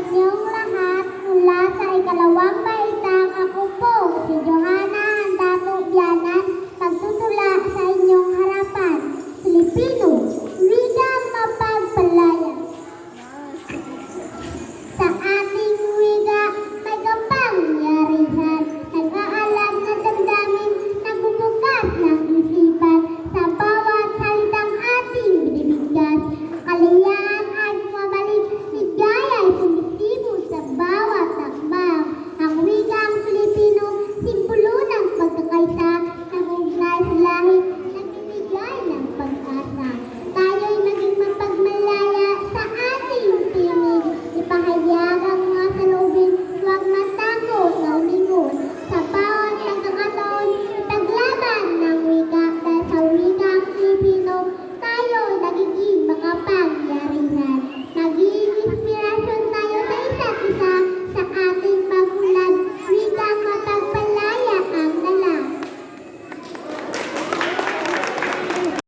inyong lahat mula sa ikalawang baitang ako po, si Johanna Handato Bianan, magtutula sa inyong harapan. Filipino, wika mapagpalaya. Sa ating wika, may kapangyarihan, nag-aalat na damdamin, nagbubukas ng isipan sa bawat salitang ating binibigyan.